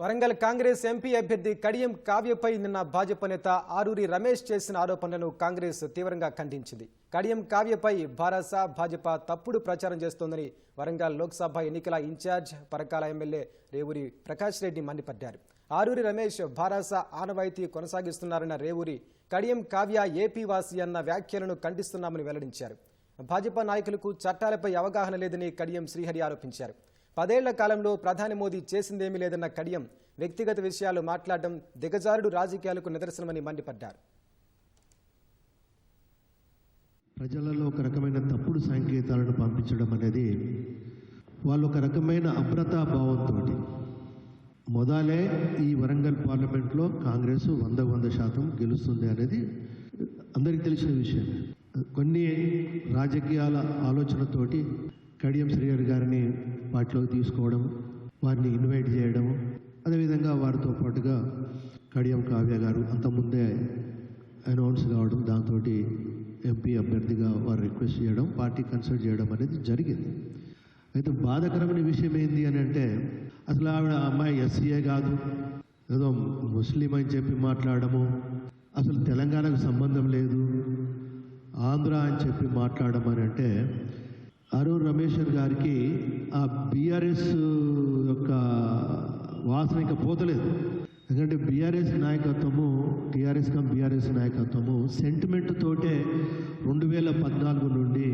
Warangal Congress MP అభ్యర్థి కడియం కావ్యపై నిన్న భాజపా నేత ఆరూరి రమేష్ చేసిన ఆరోపణలను కాంగ్రెస్ తీవ్రంగా ఖండించింది. కడియం కావ్యపై భారస భాజపా తప్పుడు ప్రచారం చేస్తోందని వరంగల్ లోక్సభ ఎన్నికల in charge Parakala MLA Revuri Prakash Reddy మండిపడ్డారు. ఆరూరి రమేష్ భారస ఆనవాయితీ కొనసాగిస్తున్నారన్న రేవూరి కడియం కావ్య ఏపీ వాసి అన్న వ్యాఖ్యలను ఖండిస్తున్నామని వెల్లడించారు. భాజపా నాయకులకు చట్టాలపై అవగాహన లేదని కడియం శ్రీహరి ఆరోపించారు. పదేళ్ళ కాలంలో ప్రధాని మోదీ చేసిందేమీ లేదన్న కడియం వ్యక్తిగత విషయాలు మాట్లాడడం దిగజారుడు రాజకీయాలకు నిదర్శనమని మండిపడ్డారు. ప్రజలలో ఒక రకమైన తప్పుడు సంకేతాలను పంపించడం అనేది వాళ్ళు ఒక రకమైన అభ్రతా భావంతో మొదలే ఈ వరంగల్ పార్లమెంట్లో కాంగ్రెస్ వంద వంద శాతం గెలుస్తుంది అనేది అందరికీ తెలిసిన విషయం. కొన్ని రాజకీయాల ఆలోచనతోటి కడియం శ్రీహరి గారిని వాటిలోకి తీసుకోవడం వారిని ఇన్వైట్ చేయడం అదేవిధంగా వారితో పాటుగా కడియం కావ్య గారు అంతకుముందే అనౌన్స్ కావడం దాంతో ఎంపీ అభ్యర్థిగా వారు రిక్వెస్ట్ చేయడం పార్టీ కన్సల్ట్ చేయడం అనేది జరిగింది. అయితే బాధకరమైన విషయం ఏంటి అని అంటే అసలు ఆవిడ అమ్మాయి ఎస్సీఏ కాదు ఏదో ముస్లిం అని చెప్పి మాట్లాడము అసలు తెలంగాణకు సంబంధం లేదు ఆంధ్ర అని చెప్పి మాట్లాడడం అని అంటే అరుణ్ రమేశ్వర్ గారికి ఆ బీఆర్ఎస్ యొక్క వాసన ఇంకా పోతలేదు. ఎందుకంటే బీఆర్ఎస్ నాయకత్వము టీఆర్ఎస్ కమ్ బీఆర్ఎస్ నాయకత్వము సెంటిమెంట్ తోటే రెండు వేల పద్నాలుగు నుండి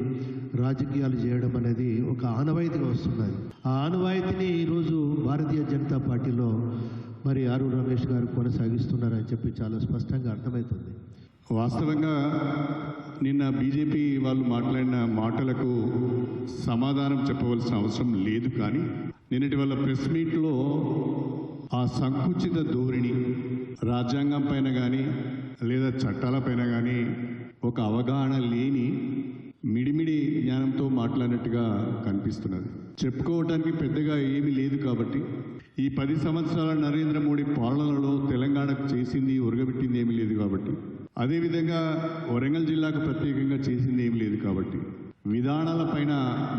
రాజకీయాలు చేయడం అనేది ఒక ఆనవాయితీగా వస్తున్నది. ఆ ఆనవాయితీని ఈరోజు భారతీయ జనతా పార్టీలో మరి అరుణ్ రమేష్ గారు కొనసాగిస్తున్నారని చెప్పి చాలా స్పష్టంగా అర్థమవుతుంది. వాస్తవంగా నిన్న బీజేపీ వాళ్ళు మాట్లాడిన మాటలకు సమాధానం చెప్పవలసిన అవసరం లేదు కానీ నిన్నటి వాళ్ళ ప్రెస్ మీట్లో ఆ సంకుచిత ధోరణి రాజ్యాంగం పైన కానీ లేదా చట్టాల పైన కానీ ఒక అవగాహన లేని మిడిమిడి జ్ఞానంతో మాట్లాడినట్టుగా కనిపిస్తున్నది. చెప్పుకోవటానికి పెద్దగా ఏమీ లేదు కాబట్టి ఈ పది సంవత్సరాల నరేంద్ర మోడీ పాలనలో తెలంగాణకు చేసింది ఉరగబెట్టింది ఏమీ లేదు కాబట్టి అదేవిధంగా వరంగల్ జిల్లాకు ప్రత్యేకంగా చేసింది ఏం లేదు కాబట్టి. విధానాలపైన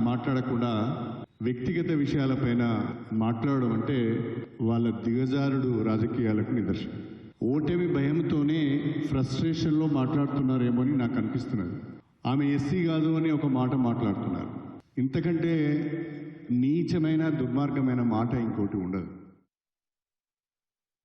మాట్లాడకుండా వ్యక్తిగత విషయాలపైన మాట్లాడడం అంటే వాళ్ళ దిగజారుడు రాజకీయాలకు నిదర్శనం. ఓటమి భయంతోనే ఫ్రస్ట్రేషన్లో మాట్లాడుతున్నారేమో అని నాకు అనిపిస్తున్నది. ఆమె ఎస్సీ కాదు అని ఒక మాట మాట్లాడుతున్నారు. ఇంతకంటే నీచమైన దుర్మార్గమైన మాట ఇంకోటి ఉండదు.